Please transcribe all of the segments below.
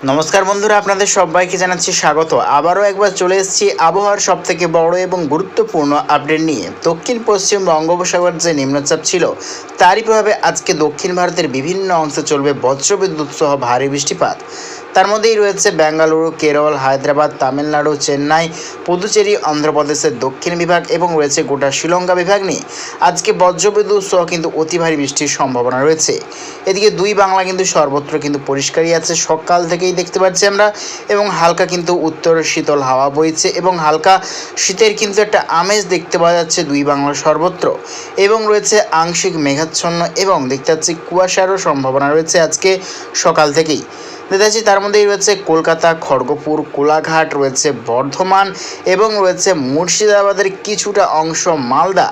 নমস্কার বন্ধুরা, আপনাদের সবাইকে জানাচ্ছি স্বাগত। আবারও একবার চলে এসেছি আবহাওয়ার সব থেকে বড় এবং গুরুত্বপূর্ণ আপডেট নিয়ে। দক্ষিণ, পশ্চিম বঙ্গোপসাগর যে নিম্নচাপ ছিল, তারই প্রভাবে আজকে দক্ষিণ ভারতের বিভিন্ন অংশে চলবে বজ্রবিদ্যুৎ সহ ভারী বৃষ্টিপাত। তার মধ্যেই রয়েছে বেঙ্গালুরু, কেরল, হায়দ্রাবাদ, তামিলনাড়ু, চেন্নাই, পুদুচেরি, অন্ধ্রপ্রদেশের দক্ষিণ বিভাগ এবং রয়েছে গোটা শ্রীলঙ্কা বিভাগ নিয়ে। আজকে বজ্রবিদ্যুৎ সহ কিন্তু অতি ভারী বৃষ্টির সম্ভাবনা রয়েছে। এদিকে দুই বাংলা কিন্তু সর্বত্র কিন্তু পরিষ্কারই আছে, সকাল থেকেই দেখতে পাচ্ছি আমরা, এবং হালকা কিন্তু উত্তর শীতল হাওয়া বইছে এবং হালকা শীতের কিন্তু একটা আমেজ দেখতে পাওয়া যাচ্ছে দুই বাংলার সর্বত্র। এবং রয়েছে আংশিক মেঘাচ্ছন্ন এবং দেখতে পাচ্ছি কুয়াশারও সম্ভাবনা রয়েছে আজকে সকাল থেকেই। পাচ্ছি তার মধ্যেই রয়েছে কলকাতা, খড়গপুর, কোলাঘাট, রয়েছে বর্ধমান এবং রয়েছে মুর্শিদাবাদের কিছুটা অংশ মালদা।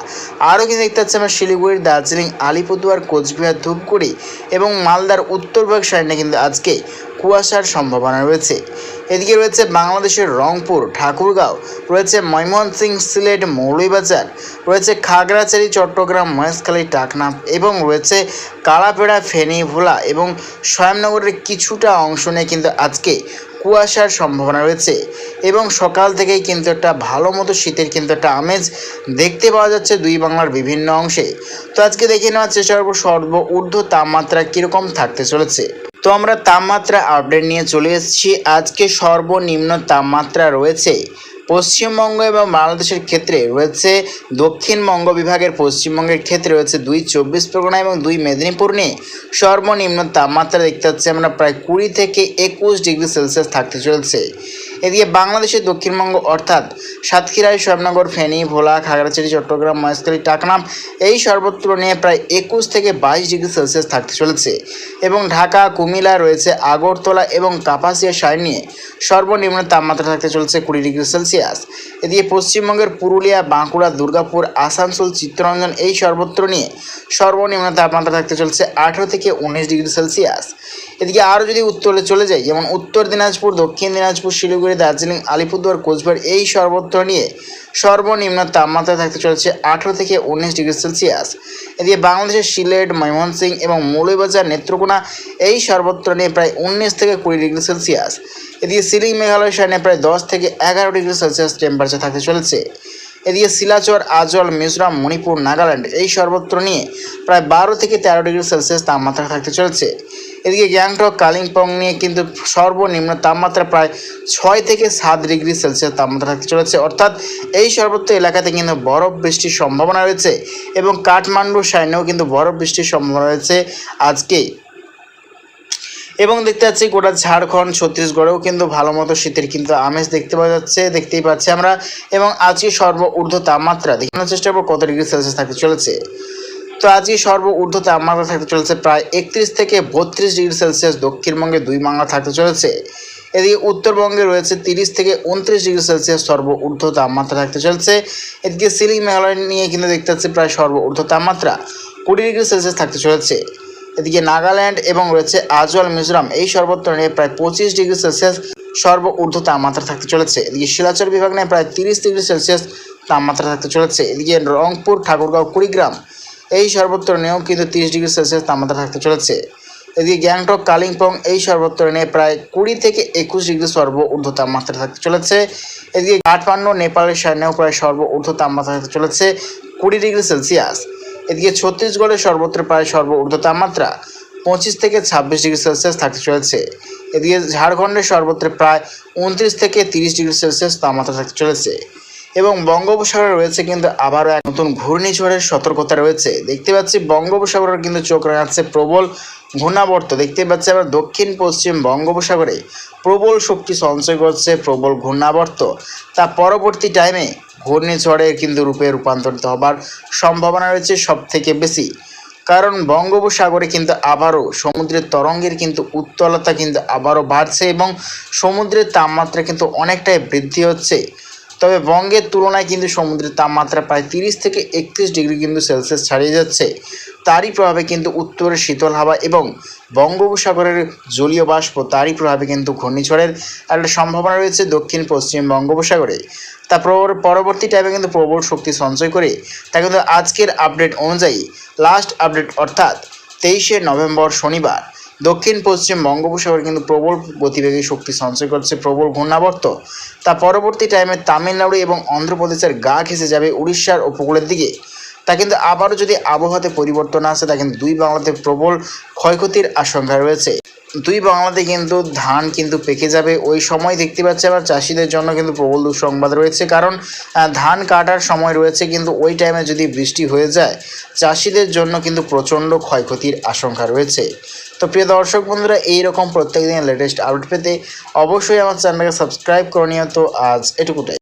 আরও কিন্তু দেখতে পাচ্ছি আমরা, শিলিগুড়ির দার্জিলিং, আলিপুরদুয়ার, কোচবিহার, ধূপগুড়ি এবং মালদার উত্তরভাগ সাইডে কিন্তু আজকে কুয়াশার সম্ভাবনা রয়েছে। এদিকে রয়েছে বাংলাদেশের রংপুর, ঠাকুরগাঁও, রয়েছে ময়মনসিং সিলেট, মৌলভীবাজার, রয়েছে খাগড়াছড়ি, চট্টগ্রাম, মহেশখালী টাকনাফ এবং রয়েছে কালাপেড়া ফেনী ভোলা এবং স্বয়ংনগরের কিছুটা অংশ নিয়ে কিন্তু আজকে কুয়াশার সম্ভাবনা রয়েছে এবং সকাল থেকেই কিন্তু একটা ভালো মতো শীতের কিন্তু একটা আমেজ দেখতে পাওয়া যাচ্ছে দুই বাংলার বিভিন্ন অংশে। তো আজকে দেখে নেওয়ার চেষ্টা সর্ব ঊর্ধ্ব তাপমাত্রা কীরকম থাকতে চলেছে। তো আমরা তাপমাত্রা আপডেট নিয়ে চলে এসেছি। আজকে সর্বনিম্ন তাপমাত্রা রয়েছে পশ্চিমবঙ্গ এবং বাংলাদেশের ক্ষেত্রে রয়েছে দক্ষিণবঙ্গ বিভাগের পশ্চিমবঙ্গের ক্ষেত্রে রয়েছে দুই চব্বিশ পরগনা এবং দুই মেদিনীপুর নিয়ে সর্বনিম্ন তাপমাত্রা দেখতে পাচ্ছি আমরা প্রায় কুড়ি থেকে একুশ ডিগ্রি সেলসিয়াস থাকতে চলেছে। এদিকে বাংলাদেশের দক্ষিণবঙ্গ অর্থাৎ সাতক্ষীরায় শ্যামনগর ফেনী, ভোলা, খাগড়াছড়ি, চট্টগ্রাম, মহেশখালী, টাকনাম এই সর্বত্র নিয়ে প্রায় একুশ থেকে বাইশ ডিগ্রি সেলসিয়াস থাকতে চলেছে। এবং ঢাকা, কুমিল্লা রয়েছে আগরতলা এবং কাপাসিয়া সাইড নিয়ে সর্বনিম্ন তাপমাত্রা থাকতে চলেছে কুড়ি ডিগ্রি সেলসিয়াস। এদিকে পশ্চিমবঙ্গের পুরুলিয়া, বাঁকুড়া, দুর্গাপুর, আসানসোল, চিত্তরঞ্জন এই সর্বত্র নিয়ে সর্বনিম্ন তাপমাত্রা থাকতে চলছে আঠেরো থেকে উনিশ ডিগ্রি সেলসিয়াস। এদিকে আরও যদি উত্তরে চলে যাই, যেমন উত্তর দিনাজপুর, দক্ষিণ দিনাজপুর, শিলিগুড়ি, দার্জিলিং, আলিপুরদুয়ার, কোচবিহার, এই সর্বত্র নিয়ে সর্বনিম্ন তাপমাত্রা থাকতে চলেছে আঠেরো থেকে উনিশ ডিগ্রি সেলসিয়াস। এদিকে বাংলাদেশের সিলেট ময়মনসিং এবং মৌলভীবাজার, নেত্রকোনা, এই সর্বত্র নিয়ে প্রায় উনিশ থেকে কুড়ি ডিগ্রি সেলসিয়াস। এদিকে সিলিং মেঘালয় সাইনে প্রায় দশ থেকে এগারো ডিগ্রি সেলসিয়াস টেম্পারেচার থাকতে চলেছে। এদিকে শিলাচর, আজল, মিজোরাম, মণিপুর, নাগাল্যান্ড, এই সর্বত্র নিয়ে প্রায় বারো থেকে তেরো ডিগ্রি সেলসিয়াস তাপমাত্রা থাকতে চলেছে। এদিকে গ্যাংটক, কালিম্পং নিয়ে কিন্তু সর্বনিম্ন তাপমাত্রা প্রায় ছয় থেকে সাত ডিগ্রি সেলসিয়াস তাপমাত্রা থাকতে চলেছে। অর্থাৎ এই সর্বত্র এলাকাতে কিন্তু বরফ বৃষ্টির সম্ভাবনা রয়েছে এবং কাঠমান্ডু সাইনেও কিন্তু বরফ বৃষ্টির সম্ভাবনা রয়েছে আজকে। এবং দেখতে পাচ্ছি গোটা ঝাড়খণ্ড, ছত্তিশগড়েও কিন্তু ভালো মতো শীতের কিন্তু আমেজ দেখতে পাওয়া যাচ্ছে, দেখতেই পাচ্ছি আমরা। এবং আজকে সর্ব ঊর্ধ্ব তাপমাত্রা দেখানোর চেষ্টা করব কত ডিগ্রি সেলসিয়াস থাকতে চলেছে। তো আজকে সর্ব ঊর্ধ্ব তাপমাত্রা থাকতে চলেছে প্রায় একত্রিশ থেকে বত্রিশ ডিগ্রি সেলসিয়াস, দক্ষিণবঙ্গে দুই বাংলা থাকতে চলেছে। এদিকে উত্তরবঙ্গে রয়েছে তিরিশ থেকে উনত্রিশ ডিগ্রি সেলসিয়াস সর্ব ঊর্ধ্ব তাপমাত্রা থাকতে চলেছে। এদিকে সিলিং মেঘালয় নিয়ে কিন্তু দেখতে পাচ্ছি প্রায় সর্ব ঊর্ধ্ব তাপমাত্রা কুড়ি ডিগ্রি সেলসিয়াস থাকতে চলেছে। এদিকে নাগাল্যান্ড এবং রয়েছে আজওয়াল, মিজোরাম এই সর্বত্র নিয়ে প্রায় পঁচিশ ডিগ্রি সেলসিয়াস সর্ব ঊর্ধ্ব তাপমাত্রা থাকতে চলেছে। এদিকে শিলাচর বিভাগ নিয়ে প্রায় তিরিশ ডিগ্রি সেলসিয়াস তাপমাত্রা থাকতে চলেছে। এদিকে রংপুর, ঠাকুরগাঁও, কুড়িগ্রাম এই সর্বত্র নিয়েও কিন্তু তিরিশ ডিগ্রি সেলসিয়াস তাপমাত্রা থাকতে চলেছে। এদিকে গ্যাংটক, কালিম্পং এই সর্বত্র নিয়ে প্রায় কুড়ি থেকে একুশ ডিগ্রি সর্ব ঊর্ধ্ব তাপমাত্রা থাকতে চলেছে। এদিকে কাঠমান্ডু নেপালের সাইনেও প্রায় সর্ব ঊর্ধ্ব তাপমাত্রা থাকতে চলেছে কুড়ি ডিগ্রি সেলসিয়াস। এদিকে ছত্তিশগড়ের সর্বত্র প্রায় সর্ব ঊর্ধ্ব তাপমাত্রা পঁচিশ থেকে ছাব্বিশ ডিগ্রি সেলসিয়াস থাকতে চলেছে। এদিকে ঝাড়খণ্ডের সর্বত্র প্রায় উনত্রিশ থেকে তিরিশ ডিগ্রি সেলসিয়াস তাপমাত্রা থাকতে চলেছে। এবং বঙ্গোপসাগরে রয়েছে কিন্তু আবারও এক নতুন ঘূর্ণিঝড়ের সতর্কতা রয়েছে। দেখতে পাচ্ছি বঙ্গোপসাগরের কিন্তু চোখ রাঙাচ্ছে প্রবল ঘূর্ণাবর্ত। দেখতে পাচ্ছি আবার দক্ষিণ পশ্চিম বঙ্গোপসাগরে প্রবল শক্তি সঞ্চয় করছে, প্রবল ঘূর্ণাবর্ত। তা পরবর্তী টাইমে ঘূর্ণিঝড়ের কিন্তু রূপে রূপান্তরিত হবার সম্ভাবনা রয়েছে সব থেকে বেশি। কারণ বঙ্গোপসাগরে কিন্তু আবারও সমুদ্রের তরঙ্গের কিন্তু উত্তলতা কিন্তু আবারও বাড়ছে এবং সমুদ্রের তাপমাত্রা কিন্তু অনেকটাই বৃদ্ধি হচ্ছে। তবে বঙ্গের তুলনায় কিন্তু সমুদ্রের তাপমাত্রা প্রায় তিরিশ থেকে একত্রিশ ডিগ্রি কিন্তু সেলসিয়াস ছাড়িয়ে যাচ্ছে। তারই প্রভাবে কিন্তু উত্তরের শীতল হাওয়া এবং বঙ্গোপসাগরের জলীয় বাষ্প, তারই প্রভাবে কিন্তু ঘূর্ণিঝড়ের একটা সম্ভাবনা রয়েছে দক্ষিণ পশ্চিম বঙ্গোপসাগরে। তা পর- পরবর্তী টাইমে কিন্তু প্রবল শক্তি সঞ্চয় করে তা কিন্তু আজকের আপডেট অনুযায়ী লাস্ট আপডেট অর্থাৎ তেইশে নভেম্বর শনিবার। দক্ষিণ, পশ্চিম বঙ্গোপসাগর কিন্তু প্রবল গতিবেগী শক্তি সঞ্চয় করছে, প্রবল ঘূর্ণাবর্ত। তা পরবর্তী টাইমে তামিলনাড়ু এবং অন্ধ্রপ্রদেশের গা ঘেঁষে যাবে উড়িষ্যার উপকূলের দিকে। তা কিন্তু আবারও যদি আবহাওয়াতে পরিবর্তন আসে, তা কিন্তু দুই বাংলাতে প্রবল ক্ষয়ক্ষতির আশঙ্কা রয়েছে। দুই বাংলাতে কিন্তু ধান কিন্তু পেকে যাবে। ওই সময় দেখতে পাচ্ছি আবার চাষিদের জন্য কিন্তু প্রবল দুঃসংবাদ রয়েছে। কারণ ধান কাটার সময় রয়েছে, কিন্তু ওই টাইমে যদি বৃষ্টি হয়ে যায়, চাষিদের জন্য কিন্তু প্রচণ্ড ক্ষয়ক্ষতির আশঙ্কা রয়েছে। তো প্রিয় দর্শক বন্ধুরা, এইরকম প্রত্যেকদিন লেটেস্ট আপডেট পেতে অবশ্যই আমার চ্যানেলকে সাবস্ক্রাইব করে নিও। তো আজ এটুকুটাই।